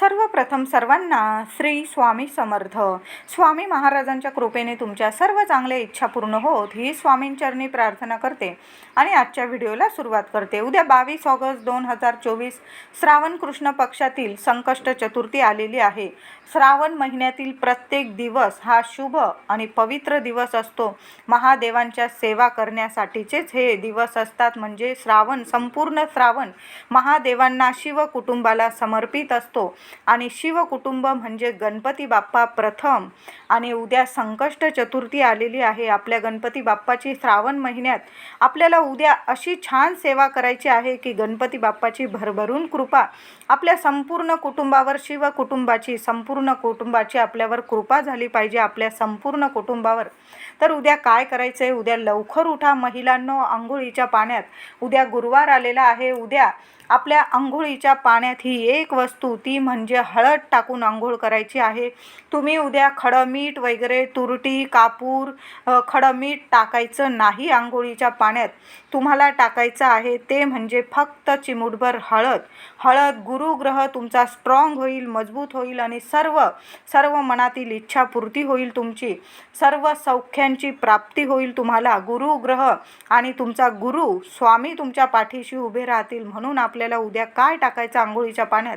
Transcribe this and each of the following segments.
सर्वप्रथम सर्वांना श्री स्वामी समर्थ. स्वामी महाराजांच्या कृपेने तुमच्या सर्व चांगल्या इच्छा पूर्ण होत ही स्वामींचरणी प्रार्थना करते आणि आजच्या व्हिडिओला सुरुवात करते. उद्या बावीस ऑगस्ट दोन हजार चोवीस श्रावण कृष्ण पक्षातील संकष्ट चतुर्थी आलेली आहे. श्रावण महिन्यातील प्रत्येक दिवस हा शुभ आणि पवित्र दिवस असतो. महादेवांच्या सेवा करण्यासाठीचेच हे दिवस असतात. म्हणजे श्रावण संपूर्ण श्रावण महादेवांना शिव कुटुंबाला समर्पित असतो. आणि शिव कुटुंब म्हणजे गणपती बाप्पा प्रथम. आणि उद्या संकष्ट चतुर्थी आलेली आहे. आपल्या गणपती बाप्पाची श्रावण महिन्यात आपल्याला उद्या अशी छान सेवा करायची आहे की गणपती बाप्पाची भरभरून कृपा. आपल्या संपूर्ण कुटुंबावर शिव कुटुंबाची संपूर्ण कुटुंबाची आपल्यावर कृपा झाली पाहिजे आपल्या संपूर्ण कुटुंबावर. तर उद्या काय करायचं आहे उद्या लवकर उठा. महिलांनो आंघोळीच्या पाण्यात उद्या गुरुवार आलेला आहे. उद्या आपल्या आंघोळीच्या पाण्यात ही एक वस्तू ती म्हणजे हळद टाकून आंघोळ करायची आहे. तुम्ही उद्या खडं मीठ वगैरे तुरटी कापूर खडं मीठ टाकायचं नाही आंघोळीच्या पाण्यात. तुम्हाला टाकायचं आहे ते म्हणजे फक्त चिमूटभर हळद. हळद गुरुग्रह तुमचा स्ट्रॉंग होईल मजबूत होईल आणि सर्व सर्व मनातील इच्छापूर्ती होईल तुमची. सर्व सौख्यांची प्राप्ती होईल तुम्हाला गुरुग्रह आणि तुमचा गुरु स्वामी तुमच्या पाठीशी उभे राहतील म्हणून आपल्याला उद्या काय टाकायचं आंघोळीच्या पाण्यात?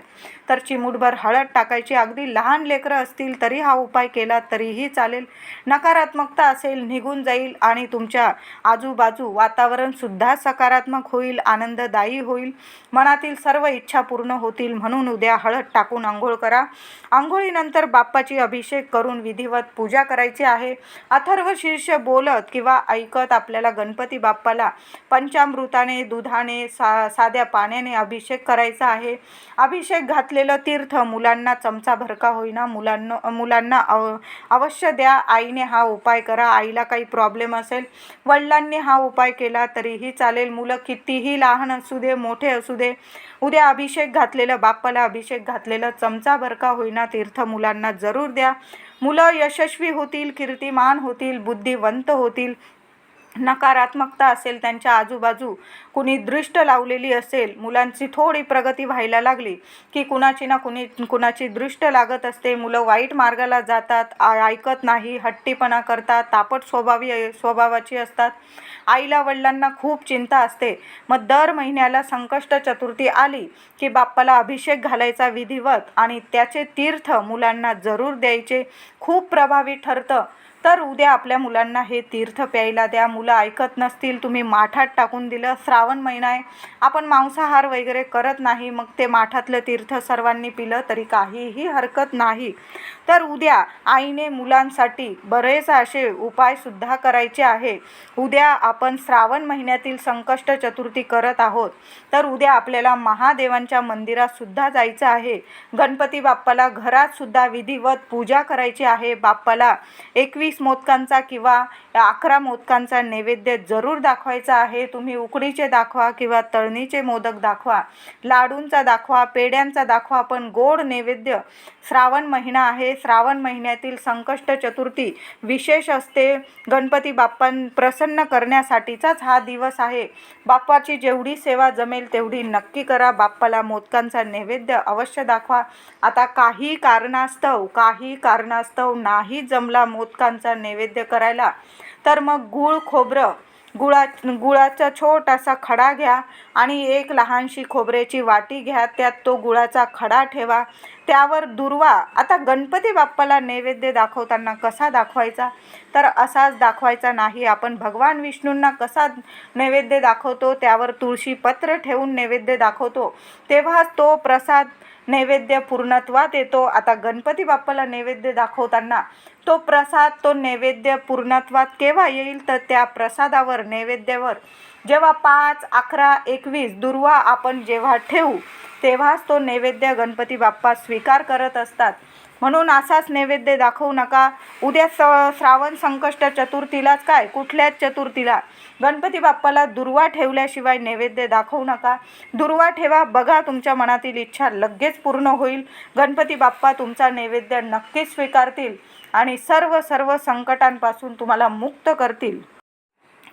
तर चिमूटभर हळद टाकायची. अगदी लहान लेकरं असतील तरी हा उपाय केला तरीही चालेल. नकारात्मकता असेल निघून जाईल आणि तुमच्या आजूबाजू वातावरणसुद्धा सकारात्मक होईल आनंददायी होईल. मनातील सर्व इच्छा पूर्ण होतील. म्हणून उद्या हळद टाकून आंघोळ करा. आंघोळीनंतर बाप्पाची अभिषेक करून विधिवत पूजा करायची आहे. अथर्व शीर्ष बोलत किंवा ऐकत आपल्याला गणपती बाप्पाला पंचामृताने दुधाने सा साध्या पाण्याने अभिषेक करायचा आहे. अभिषेक घातलेलं तीर्थ मुलांना चमचा भरका होईना मुलांना मुलांना अव अवश्य द्या. आईने हा उपाय करा. आईला काही प्रॉब्लेम असेल वडिलांनी हा उपाय केला तरीही चालेल. मुलं कितीही लहान असू दे मोठे असू दे उद्या अभिषेक घातलेलं बाप्पाला अभिषेक घातलेलं चमचा भरका होईना तीर्थ मुलांना जरूर द्या. मुलं यशस्वी होतील कीर्तिमान होतील बुद्धिवंत होतील. नकारात्मकता असेल त्यांच्या आजूबाजू कुणी दृष्ट लावलेली असेल मुलांची थोडी प्रगती व्हायला लागली की कुणाची ना कुणी कुणाची दृष्ट लागत असते. मुलं वाईट मार्गाला जातात ऐकत नाही हट्टीपणा करतात तापट स्वभावी स्वभावाची असतात. आईला वडिलांना खूप चिंता असते. मग दर महिन्याला संकष्ट चतुर्थी आली की बाप्पाला अभिषेक घालायचा विधिवत आणि त्याचे तीर्थ मुलांना जरूर द्यायचे. खूप प्रभावी ठरतं. तर उद्या आपल्या मुलांना हे तीर्थ प्यायला द्या. मुलं ऐकत नसतील तुम्ही माठात टाकून दिलं. श्रावण महिना आहे. आपण मांसाहार वगैरे करत नाही. मग ते माठातलं तीर्थ सर्वांनी पिलं तरी काहीही हरकत नाही. तर उद्या आईने मुलांसाठी बरेच असे उपायसुद्धा करायचे आहे. उद्या आपण श्रावण महिन्यातील संकष्ट चतुर्थी करत आहोत. तर उद्या आपल्याला महादेवांच्या मंदिरातसुद्धा जायचं आहे. गणपती बाप्पाला घरातसुद्धा विधिवत पूजा करायची आहे. बाप्पाला एकवीस मोदकांचा किंवा अकरा मोदकांचा नैवेद्य जरूर दाखवायचा आहे. तुम्ही उकडीचे दाखवा किंवा तळणीचे मोदक दाखवा लाडूंचा दाखवा पेड्यांचा दाखवा पण गोड नैवेद्य श्रावण महिना आहे. श्रावण महिन्यातील संकष्ट चतुर्थी विशेष असते. गणपती बाप्पां प्रसन्न करण्यासाठीचाच हा दिवस आहे. बाप्पाची जेवढी सेवा जमेल तेवढी नक्की करा. बाप्पाला मोदकांचा नैवेद्य अवश्य दाखवा. आता काही कारणास्तव काही कारणास्तव नाही जमला मोदकांचा नैवेद्य करायला. तर मग गूळ खोबरं गुळा गुळाचा छोटासा खडा घ्या आणि एक लहानशी खोबऱ्याची वाटी घ्या. त्यात तो गुळाचा खडा ठेवा. त्यावर दुर्वा. आता गणपती बाप्पाला नैवेद्य दाखवताना कसा दाखवायचा? तर असाच दाखवायचा नाही. आपण भगवान विष्णूंना कसा नैवेद्य दाखवतो? त्यावर तुळशी पत्र ठेवून नैवेद्य दाखवतो. तेव्हाच तो प्रसाद नैवेद्य पूर्णत्वात येतो. आता गणपती बाप्पाला नैवेद्य दाखवताना तो प्रसाद तो नैवेद्य पूर्णत्वात केव्हा येईल तर त्या प्रसादावर नैवेद्यावर. जेव्हा पाच अकरा एकवीस दुर्वा आपण जेव्हा ठेवू तेव्हाच तो नैवेद्य गणपती बाप्पा स्वीकार करत असतात. म्हणून असाच नैवेद्य दाखवू नका. उद्या स श्रावण संकष्ट चतुर्थीलाच काय? कुठल्याच चतुर्थीला? गणपती बाप्पाला दुर्वा ठेवल्याशिवाय नैवेद्य दाखवू नका. दुर्वा ठेवा बघा तुमच्या मनातील इच्छा लगेच पूर्ण होईल. गणपती बाप्पा तुमचा नैवेद्य नक्कीच स्वीकारतील आणि सर्व सर्व संकटांपासून तुम्हाला मुक्त करतील.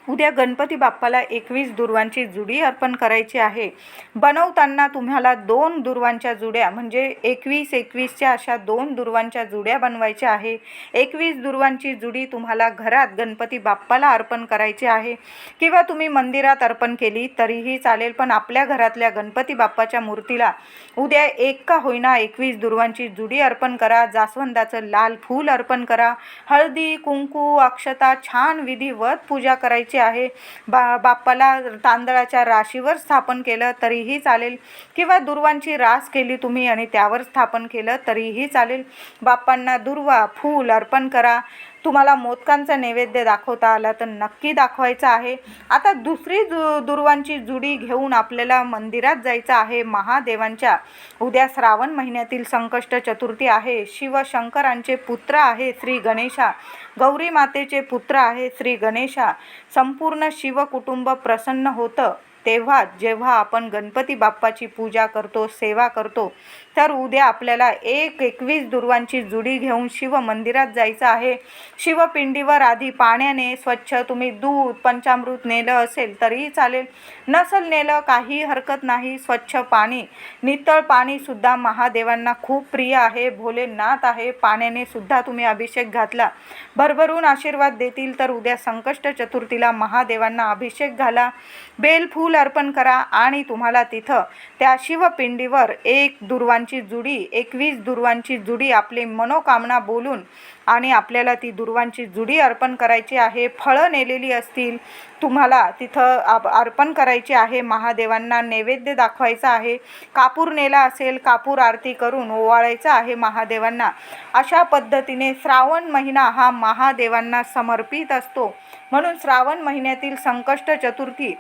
उद्या गणपती बाप्पाला एकवीस दुर्वांची जुडी अर्पण करायची आहे. बनवताना तुम्हाला दोन दुर्वांच्या जुड्या म्हणजे एकवीस एकवीसच्या अशा दोन दुर्वांच्या जुड्या बनवायच्या आहे. एकवीस दुर्वांची जुडी तुम्हाला घरात गणपती बाप्पाला अर्पण करायची आहे. किंवा तुम्ही मंदिरात अर्पण केली तरीही चालेल पण आपल्या घरातल्या गणपती बाप्पाच्या मूर्तीला उद्या एक का होईना एकवीस दुर्वांची जुडी अर्पण करा. जास्वंदाचं लाल फूल अर्पण करा. हळदी कुंकू अक्षता छान विधिवत पूजा करायची आहे. बा बाप्पाला तांदळाच्या राशीवर स्थापन केलं तरीही चालेल किंवा दुर्वांची रास केली तुम्ही आणि त्यावर स्थापन केलं तरीही चालेल. बाप्पांना दुर्वा फूल अर्पण करा. तुम्हाला मोदकांचा नैवेद्य दाखवता आला तर नक्की दाखवायचा आहे. आता दुसरी जु दुर्वांची जुडी घेऊन आपल्याला मंदिरात जायचं आहे महादेवांच्या. उद्या श्रावण महिन्यातील संकष्ट चतुर्थी आहे. शिवशंकरांचे पुत्र आहे श्री गणेशा. गौरी मातेचे पुत्र आहे श्री गणेशा. संपूर्ण शिवकुटुंब प्रसन्न होतं. तेव्हा जेव्हा आपण गणपती बाप्पाची पूजा करतो सेवा करतो तर उद्या आपल्याला एक एकवीस दुर्वांची जुडी घेऊन शिव मंदिरात जायचं आहे. शिवपिंडीवर आधी पाण्याने स्वच्छ तुम्ही दूध पंचामृत नेलं असेल तरीही चालेल. नसल नेलं काही हरकत नाही स्वच्छ पाणी नितळ पाणीसुद्धा महादेवांना खूप प्रिय आहे. भोलेनाथ आहे पाण्याने सुद्धा तुम्ही अभिषेक घातला. भरभरून आशीर्वाद देतील तर उद्या संकष्ट चतुर्थीला महादेवांना अभिषेक घाला. बेलफूल अर्पण करा आणि तुम्हाला तिथं त्या शिवपिंडीवर एक दुर्वांची जुडी एकवीस दुर्वांची जुडी आपली मनोकामना बोलून आणि आपल्याला ती दुर्वांची जुडी अर्पण करायची आहे. फळं नेलेली असतील तुम्हाला तिथं अर्पण करायची आहे. महादेवांना नैवेद्य दाखवायचा आहे. कापूर नेला असेल कापूर आरती करून ओवाळायचा आहे महादेवांना. अशा पद्धतीने श्रावण महिना हा महादेवांना समर्पित असतो. म्हणून श्रावण महिन्यातील संकष्ट चतुर्थी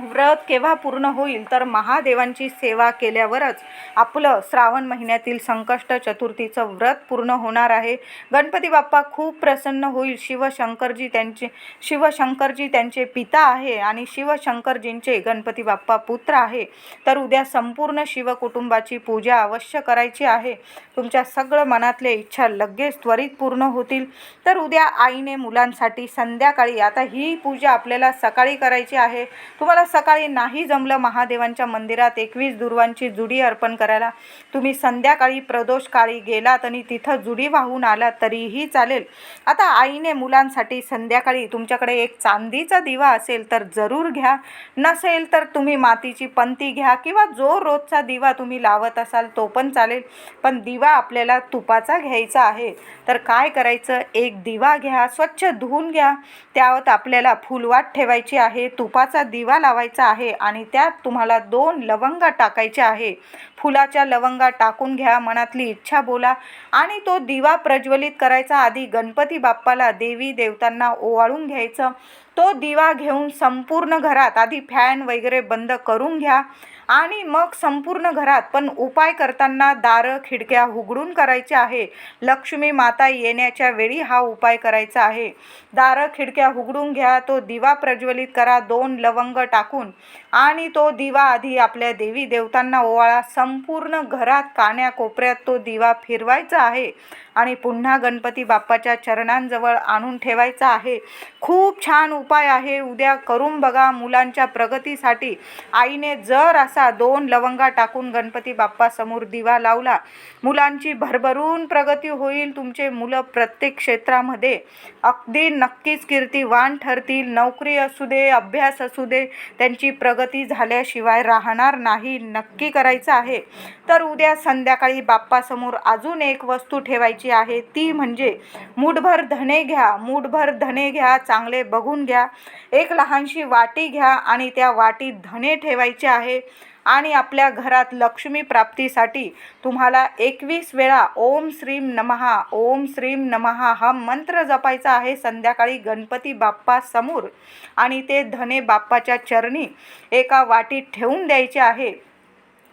व्रत केव्हा पूर्ण होईल तर महादेवांची सेवा केल्यावरच आपलं श्रावण महिन्यातील संकष्ट चतुर्थीचं व्रत पूर्ण होणार आहे. गणपती बाप्पा खूप प्रसन्न होईल. शिवशंकरजी त्यांचे शिवशंकरजी त्यांचे पिता आहे आणि शिवशंकरजींचे गणपती बाप्पा पुत्र आहे. तर उद्या संपूर्ण शिवकुटुंबाची पूजा अवश्य करायची आहे. तुमच्या सगळं मनातल्या इच्छा लगेच त्वरित पूर्ण होतील. तर उद्या आईने मुलांसाठी संध्याकाळी आता ही पूजा आपल्याला सकाळी करायची आहे. तुम्हाला सकाळी नाही जमलं महादेवांच्या मंदिरात एकवीस दुर्वांची जुडी अर्पण करायला. तुम्ही संध्याकाळी प्रदोष काळी गेलात आणि तिथं जुडी वाहून आलात तरीही चालेल. आता आईने मुलांसाठी संध्याकाळी तुमच्याकडे एक चांदीचा दिवा असेल तर जरूर घ्या. नसेल तर तुम्ही मातीची पंती घ्या किंवा जो रोजचा दिवा तुम्ही लावत असाल तो पण चालेल. पण दिवा आपल्याला तुपाचा घ्यायचा आहे. तर काय करायचं? एक दिवा घ्या स्वच्छ धुवून घ्या. त्यावर आपल्याला फुलवाट ठेवायची आहे. तुपाचा दिवा लावायचा आहे आणि त्यात तुम्हाला दोन लवंगा टाकायच्या आहे. फुलाच्या लवंगा टाकून घ्या मनातली इच्छा बोला आणि तो दिवा प्रज्वलित करायचा आधी गणपती बाप्पाला देवी देवतांना ओवाळून घ्यायचं. तो दिवा घेऊन संपूर्ण घरात आधी फॅन वगैरे बंद करून घ्या. आणि मग संपूर्ण घरात पण उपाय करताना दारं खिडक्या उघडून करायचे आहे. लक्ष्मी माता येण्याच्या वेळी हा उपाय करायचा आहे. दारं खिडक्या उघडून घ्या तो दिवा प्रज्वलित करा दोन लवंग टाकून. आणि तो दिवा आधी आपल्या देवी देवतांना ओवाळा. संपूर्ण घरात कान्या कोपऱ्यात तो दिवा फिरवायचा आहे. आणि पुन्हा गणपती बाप्पाच्या चरणांजवळ आणून ठेवायचा आहे. खूप छान उपाय आहे. उद्या करून बघा मुलांच्या प्रगतीसाठी. आईने जर असं दोन लवंगा टाकून गणपती बाप्पासमोर दिवा लावला. मुलांची भरभरून प्रगती होईल तुमचे मुलं प्रत्येक क्षेत्रामध्ये अगदी नक्कीच कीर्तीवान ठरतील. नोकरी असू दे अभ्यास असू दे त्यांची प्रगती झाल्याशिवाय राहणार नाही नक्की करायचं आहे. तर उद्या संध्याकाळी बाप्पासमोर अजून एक वस्तू ठेवायची आहे ती म्हणजे मूठभर धणे घ्या मूठभर धणे घ्या चांगले बघून घ्या. एक लहानशी वाटी घ्या आणि त्या वाटीत धणे ठेवायचे आहे. आणि आपल्या घरात लक्ष्मी प्राप्तीसाठी तुम्हाला एकवीस वेळा ओम श्रीम नमहा ओम श्रीम नमहा हा मंत्र जपायचा आहे संध्याकाळी गणपती बाप्पा समोर. आणि ते धने बाप्पाच्या चरणी एका वाटीत ठेवून द्यायचे आहे.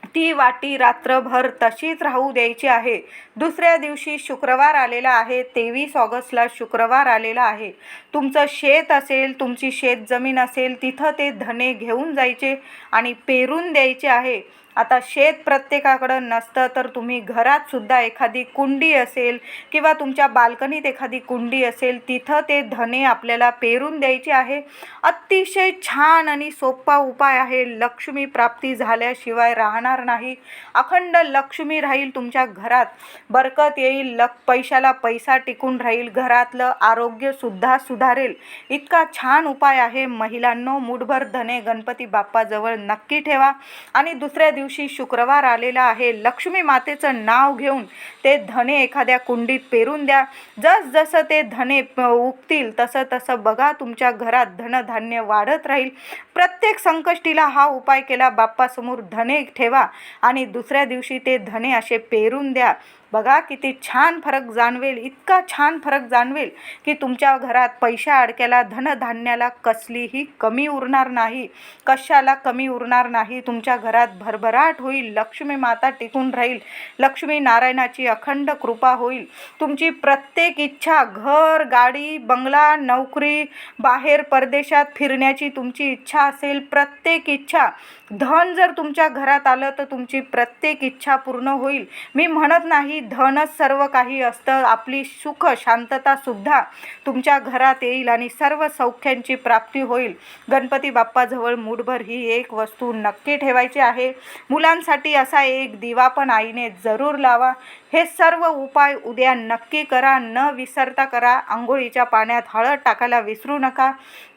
ती वाटी रात्रभर तशीच राहू द्यायची आहे. दुसऱ्या दिवशी शुक्रवार आलेला आहे. तेवीस ऑगस्टला शुक्रवार आलेला आहे. तुमचं शेत असेल तुमची शेत जमीन असेल तिथं ते धने घेऊन जायचे आणि पेरून द्यायचे आहे. आता शेत प्रत्येकाकडं नसतं तर तुम्ही घरातसुद्धा एखादी कुंडी असेल किंवा तुमच्या बाल्कनीत एखादी कुंडी असेल तिथं ते धने आपल्याला पेरून द्यायचे आहे. अतिशय छान आणि सोपा उपाय आहे. लक्ष्मी प्राप्ती झाल्याशिवाय राहणार नाही. अखंड लक्ष्मी राहील तुमच्या घरात. बरकत येईल लक पैशाला पैसा टिकून राहील घरातलं आरोग्यसुद्धा सुधारेल. इतका छान उपाय आहे. महिलांनो मुठभर धने गणपती बाप्पाजवळ नक्की ठेवा. आणि दुसऱ्या दिवशी दिवशी शुक्रवार आलेला आहे. लक्ष्मी मातेचं नाव घेऊन ते धने एखाद्या कुंडीत पेरून द्या. जसजसं ते धने उगतील तसं तसं बघा तुमच्या घरात धनधान्य वाढत राहील. प्रत्येक संकष्टीला हा उपाय केला. बाप्पासमोर धने ठेवा आणि दुसऱ्या दिवशी ते धने असे पेरून द्या. बघा किती छान फरक जाणवेल इतका छान फरक जाणवेल की तुमच्या घरात पैशा अडक्याला धनधान्याला कसलीही कमी उरणार नाही. कशाला कमी उरणार नाही? तुमच्या घरात भरभराट होईल लक्ष्मी माता टिकून राहील लक्ष्मी नारायणाची अखंड कृपा होईल. तुमची प्रत्येक इच्छा घर गाडी बंगला नोकरी बाहेर परदेशात फिरण्याची तुमची इच्छा असेल प्रत्येक इच्छा. धन जर तुमच्या घरात आलं तर तुमची प्रत्येक इच्छा पूर्ण होईल. मी म्हणत नाही धनच सर्व काही असतं. आपली सुख शांततासुद्धा तुमच्या घरात येईल आणि सर्व सौख्यांची प्राप्ती होईल. गणपती बाप्पाजवळ मूठभर ही एक वस्तू नक्की ठेवायची आहे. मुलांसाठी असा एक दिवा पण आईने जरूर लावा. हे सर्व उपाय उद्या नक्की करा. न विसरता करा. आंघोळीच्या पाण्यात हळद टाकायला विसरू नका.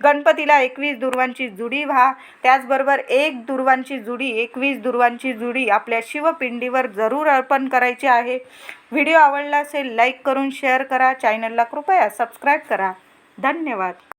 गणपतीला एकवीस दुर्वांची जुडी व्हा. त्याचबरोबर एक दुर्वांची जुडी एकवीस दुर्वांची जुडी आपल्या शिवपिंडीवर जरूर अर्पण करायची आहे. व्हिडिओ आवडला असेल लाईक करून शेअर करा. चॅनलला कृपया सबस्क्राईब करा. धन्यवाद.